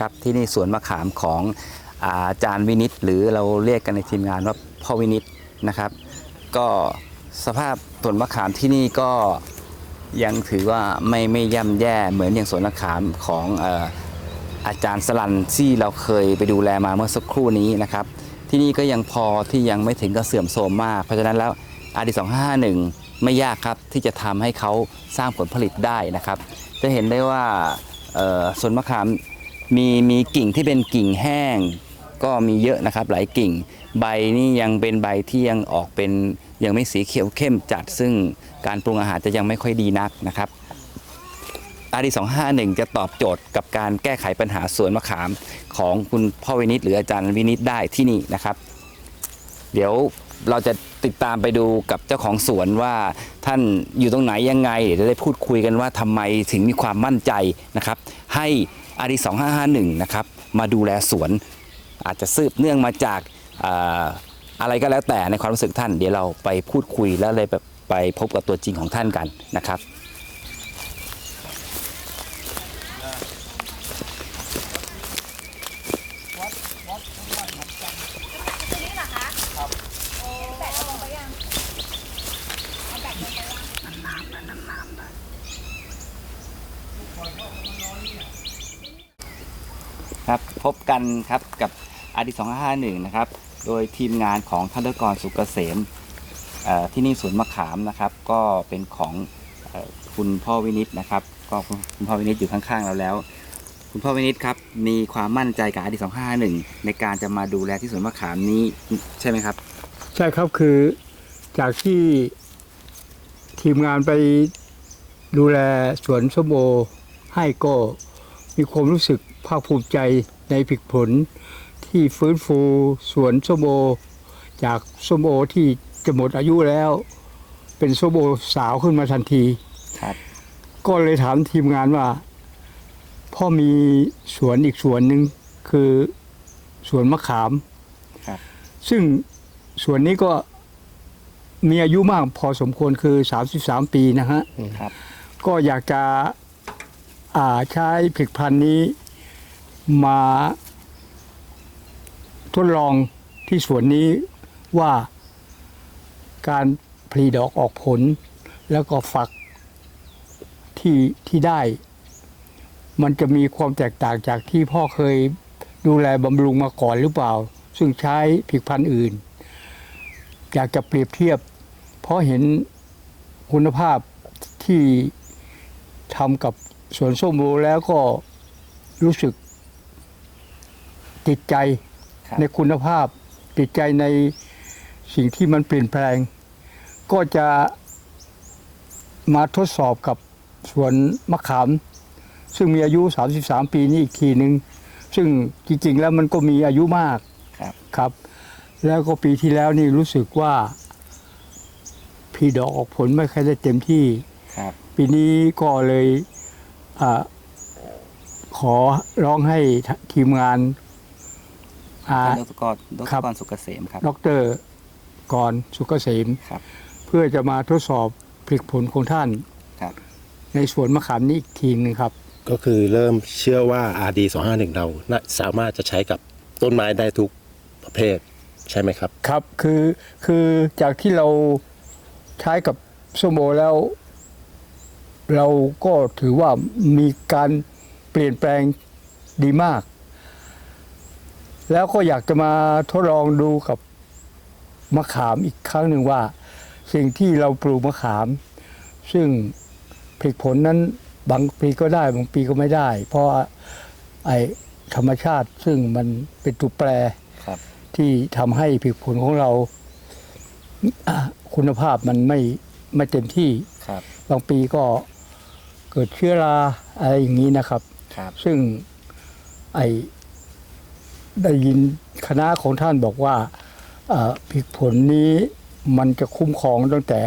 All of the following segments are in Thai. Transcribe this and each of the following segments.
ครับที่นี่สวนมะขามของอาจารย์วินิตหรือเราเรียกกันในทีมงานว่าพ่อวินิตนะครับ ก็สภาพสวนมะขามที่นี่ก็ยังถือว่าไม่ไม่ย่ำแย่เหมือนอย่างสวนมะขามของเอ่อาจารย์สลันที่เราเคยไปดูแลมาเมื่อสักครู่นี้นะครับ ที่นี่ก็ยังพอที่ยังไม่ถึงกับเสื่อมโทรมมาก เพราะฉะนั้นแล้วอาดี251ไม่ยากครับที่จะทำให้เขาสร้างผลผลิตได้นะครับ จะเห็นได้ว่าเอ่อสวนมะขาม มีมีกิ่งที่เป็นกิ่งแห้ง ก็มีเยอะนะครับหลายกิ่ง ใบนี่ยังเป็นใบที่ยังออกเป็นยังไม่สีเขียวเข้มจัด ซึ่งการปรุงอาหารจะยังไม่ค่อยดีนักนะครับอาดี251 จะตอบโจทย์กับการแก้ไขปัญหาสวนมะขามของคุณพ่อวินิตหรืออาจารย์วินิตได้ที่นี่นะครับ เดี๋ยวเราจะติดตามไปดูกับเจ้าของสวนว่าท่านอยู่ตรงไหนยังไงเดี๋ยวจะได้พูดคุยกันว่าทำไมถึงมีความมั่นใจนะครับ ให้ อาดี2551 นะครับ มาดูแลสวน อาจจะซืบเนื่องมาจากอะไรก็แล้วแต่ในความรู้สึกท่าน เดี๋ยวเราไปพูดคุยแล้วเลยไปพบกับตัวจริงของท่านกันนะครับ ตัวนี้เหรอคะ ครับ โอ้แบตเอาลงไปยังเอาแบตลงไปยัง ครับพบกันครับกับอาดิ2551นะครับ โดยทีมงานของท่านดกรสุกเกษมที่นี่สวนมะขามนะครับ ก็เป็นของอคุณพ่อวินิตนะครับ ก็คุณพ่อวินิตอยู่ข้างๆเราแล้ว คุณพ่อวินิตครับมีความมั่นใจกับอาดิ2551ในการจะมาดูแลที่สวนมะขามนี้ใช่ไหมครับ ใช่ครับคือจากที่ทีมงานไปดูแลสวนส้มโอให้ก็ มีความรู้สึกภาคภูมิใจในผลิตผลที่ฟื้นฟูสวนส้มโอ จากส้มโอที่จะหมดอายุแล้ว เป็นส้มโอสาวขึ้นมาทันทีครับ ก็เลยถามทีมงานว่า พ่อมีสวนอีกสวนหนึ่งคือสวนมะขามครับซึ่งสวนนี้ก็มีอายุมากพอสมควรคือ 33 ปีนะฮะครับ ก็อยากจะอ่า ใช้ผลิตภัณฑ์นี้มาทดลองที่สวนนี้ว่าการผลิดอกออกผล แล้วก็ฝักที่ที่ได้ มันจะมีความแตกต่างจากที่พ่อเคยดูแลบำรุงมาก่อนหรือเปล่า ซึ่งใช้ผลิตภัณฑ์อื่น อยากจะเปรียบเทียบ เพราะเห็นคุณภาพที่ทำกับ สวนส้มโอแล้วก็รู้สึกติดใจครับในคุณภาพ ติดใจในสิ่งที่มันเปลี่ยนแปลง ก็จะมาทดสอบกับสวนมะขาม ซึ่งมีอายุ 33 ปีนี้อีกทีหนึ่งซึ่งจริงๆแล้วมันก็มีอายุมากครับครับ แล้วก็ปีที่แล้วนี่รู้สึกว่าพีดอกออกผลไม่ค่อยได้เต็มที่ครับปีนี้ก็เลย อาขอร้องให้ทีมงานอ่าท่านดรดครับรสุกเกษมครับดรกรสุกเกษมครับ เพื่อจะมาทดสอบผลิตผลของท่านครับ ในสวนมะขามนี้อีกทีหนึงครับ ก็คือเริ่มเชื่อว่า RD 251เราน่าสามารถจะใช้กับต้นไม้ได้ทุกประเภทใช่ไหมครับ ครับคือคือจากที่เราใช้กับส้มโอแล้ว เราก็ถือว่ามีการเปลี่ยนแปลงดีมาก แล้วก็อยากจะมาทดลองดูกับมะขามอีกครั้งหนึ่งว่า สิ่งที่เราปลูกมะขาม ซึ่งผลผลนั้นบางปีก็ได้บางปีก็ไม่ได้ เพราะไอธรรมชาติซึ่งมันเป็นตัวแปรครับที่ทำให้ผลิตผลของเราอะคุณภาพมันไม่ไม่เต็มที่ครับบางปีก็เกิดเชื้อราอะไรอย่างนี้นะครับ ครับ ซึ่งไอได้ยินคณะของท่านบอกว่าเอ่อผลิตผลนี้มันจะคุ้มครองตั้งแต่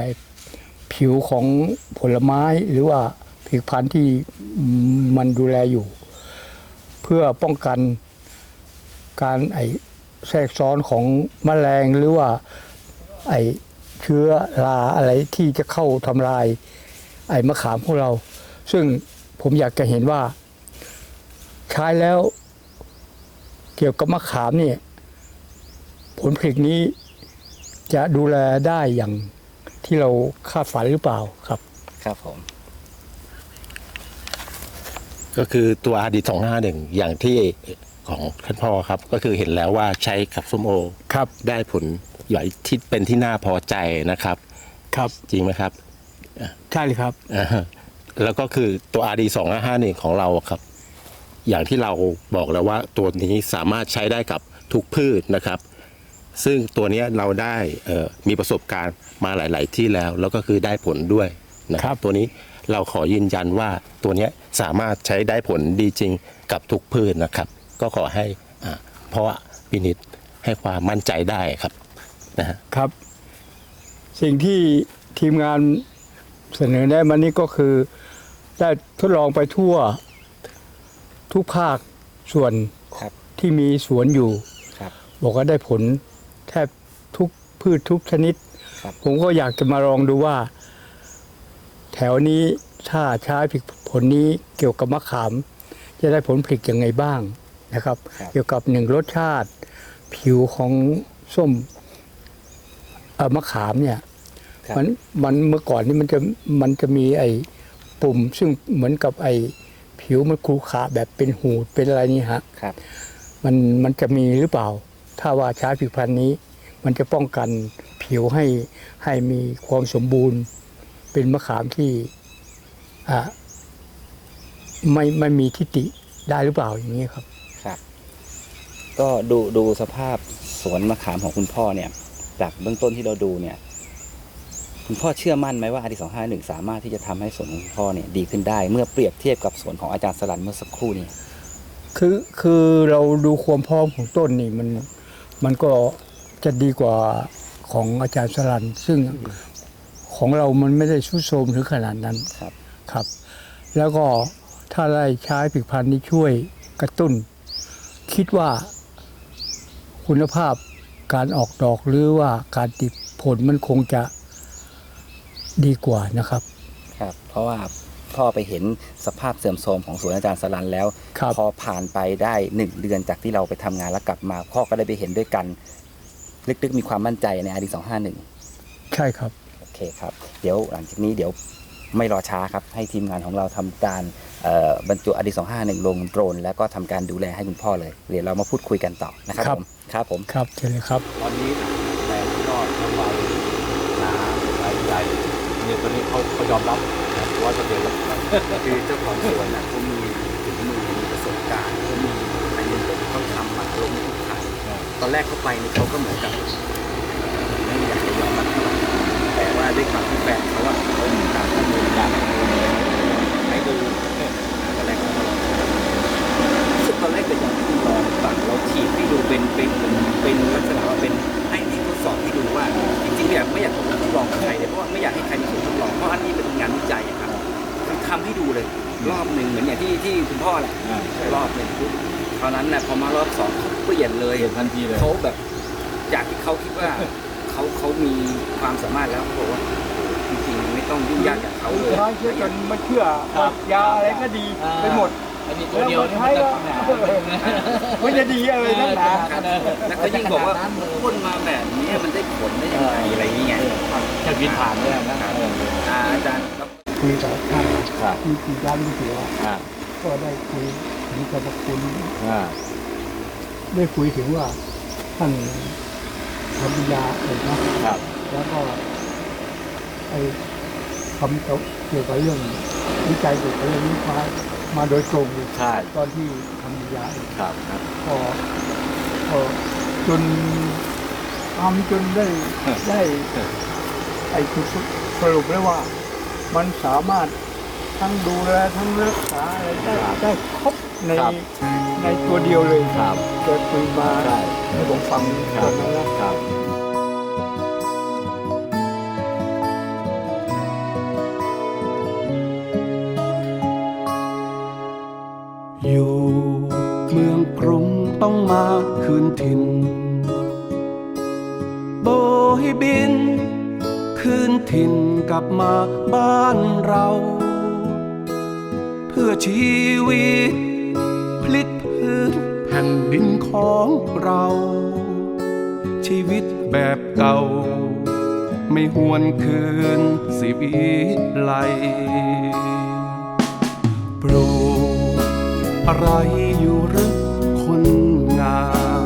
ผิวของผลไม้หรือว่าผลิตภัณฑ์ที่มันดูแลอยู่ เพื่อป้องกันการไอแทรกซ้อนของแมลงหรือว่าไอเชื้อราอะไรที่จะเข้าทำลาย ไอ้มะขามของเรา ซึ่งผมอยากจะเห็นว่า ใช้แล้ว เกี่ยวกับมะขามเนี่ยผลผลิตนี้จะดูแลได้อย่างที่เราคาดฝันหรือเปล่าครับ ครับผม ก็คือตัว RD 251อย่างที่ของท่านพ่อครับ ก็คือเห็นแล้วว่าใช้กับส้มโอครับ ได้ผลใหญ่ที่เป็นที่น่าพอใจนะครับ ครับจริงไหมครับ ใช่เลยครับอ่าฮะ แล้วก็คือตัว RD 251ของเราอะครับ อย่างที่เราบอกแล้วว่าตัวนี้สามารถใช้ได้กับทุกพืชนะครับ ซึ่งตัวเนี้ยเราได้เอ่อมีประสบการณ์มาหลาย ๆ ที่แล้ว แล้วก็คือได้ผลด้วยนะคครัรับบตัวนี้เราขอยืนยันว่าตัวเนี้ยสามารถใช้ได้ผลดีจริงกับทุกพืชนะครับ ก็ขอให้อ่าเพราะว่าพินิษให้ความมั่นใจได้ครับนะฮะครับ สิ่งที่ทีมงานเสนอแนะมานี้ก็คือ ได้ทดลองไปทั่วทุกภาคส่วนครับที่มีสวนอยู่ ครับ บอกว่าได้ผลแทบทุกพืชทุกชนิด ครับ ผมก็อยากจะมาลองดูว่า แถวนี้ถ้าใช้ผลิตผลนี้เกี่ยวกับมะขาม จะได้ผลผลิตยังไงบ้างนะครับครับเกี่ยวกับหนึ่งรสชาติ ผิวของส้มเอ่อมะขามเนี่ย ครับ มันมันเมื่อก่อนนี่มันจะมันจะมีไอ้ ปุ่ม ซึ่งเหมือนกับไอ้ผิวมันครูขาแบบเป็นหูดเป็นอะไรนี่ฮะครับ มันมันจะมีหรือเปล่า ถ้าว่าใช้ผลิตภัณฑ์นี้ มันจะป้องกันผิวให้ให้มีความสมบูรณ์ เป็นมะขามที่อ่าไม่ไม่มีทิฏฐิได้หรือเปล่าอย่างนี้ครับ ครับ ก็ดูดูสภาพสวนมะขามของคุณพ่อเนี่ย จากเบื้องต้นที่เราดูเนี่ย คุณพ่อเชื่อมั่นไหมว่าอาดีสองห้าหนึ่งสามารถที่จะทำให้สวนของคุณพ่อเนี่ยดีขึ้นได้ เมื่อเปรียบเทียบกับสวนของอาจารย์สลันเมื่อสักครู่นี้คือคือเราดูความพร้อมของต้นนี่มันมันก็จะดีกว่าของอาจารย์สลัน ซึ่งของเรามันไม่ได้ชุดโทรมถึงขนาดนั้นครับครับ แล้วก็ถ้าได้ใช้ผลิตภัณฑ์นี้ช่วยกระตุ้น คิดว่าคุณภาพการออกดอกหรือว่าการติดผลมันคงจะ ดีกว่านะครับครับเพราะว่าพ่อไปเห็นสภาพเสื่อมโทรมของสวนอาจารย์สลันแล้วครับพอผ่านไปได้หนึ่งเดือนจากที่เราไปทำงานแล้วกลับมา พ่อก็ได้ไปเห็นด้วยกัน ลึกๆมีความมั่นใจในอาดีสองห้าหนึ่งใช่ครับโอเคครับ เดี๋ยวหลังจากนี้เดี๋ยวไม่รอช้าครับ ให้ทีมงานของเราทำการเอ่อบรรจุอดีสองห้าหนึ่งลงโดรน แล้วก็ทำการดูแลให้คุณพ่อเลย เดี๋ยวเรามาพูดคุยกันต่อนะครับครับผมครับผมครับเชิญเลยครับตอนนี้แรงยอดระบายหนาหลายใหญ่ เนี่ยตอนนี้เขาเขายอมรับร้อยเปอร์เซ็นต์แล้วคือเจ้าของสวนน่ะเขามีถึงมือมีประสบการณ์เขามีอันนี้เขาทำมาลงทุกครั้งตอนแรกเขาไปนี่เขาก็เหมือนกับ รอบหนึ่งปุ๊บเท่านั้นแหละพอมารอบสองเขาเปลี่ยนเลยเปลี่ยนทันทีเลย เขาแบบจากที่เขาคิดว่าเขาเขามีความสามารถแล้วเขาบอกว่าโอ้โหจริงๆไม่ต้องยุ่งยากอย่างเขาเลยท้ายเชื่อจนไม่เชื่อว่ายาอะไรก็ดีไปหมดอันนี้ตัวเดียวนี่มันจะขนาดนั้นนะมันจะดีอะไรนักหนาครับแล้วก็ยิ่งบอกว่าพ่นมาแบบนี้มันได้ผลได้ยังไงอะไรอย่างเงี้ยแค่บินผ่านเนี่ยนะอ่าอาจารย์ครับคุยกับท่านครับที่ที่ร้านก๋วยเตี๋ยวอะอ่า ก็ได้คุยถึงสรรพคุณอ่าได้คุยถึงว่าท่านทำปัญญาเองนะครับ แล้วก็ไอ้คำเกี่ยวกับเรื่องวิจัยเกี่ยวกับเรื่องนี้มามาโดยตรงเลยใช่ตอนที่ทำปัญญาเองครับครับก็ก็จนทำจนได้ได้ไอ้คือสรุปได้ว่ามันสามารถ ทั้งดูแลทั้งรักษาอะไรได้ได้ครบในในตัวเดียวเลยครับแกคุยมาใช่ ให้ผมฟังคตรัอบนนั้นแล้วครับ อยู่เมืองกรุงต้องมาคืนถิ่น โบยบิน คืนถิ่นกลับมาบ้านเราเพื่อชีวิต พลิกพื้นแผ่นดินของเรา ชีวิตแบบเก่า ไม่หวนคืนสิวิไลปลูกอะไรอยู่หรือคนงาม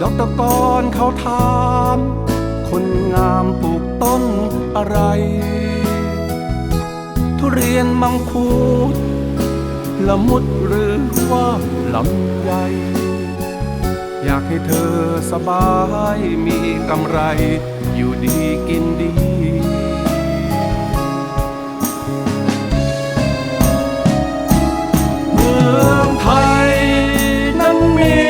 ดอกตะกอนเขาถามคนงามปลูกต้นอะไร ทุเรียนมังคุด ละมุดหรือว่าลำไยอยากให้เธอสบายมีกำไร อยู่ดีกินดี เมืองไทยนั้นมี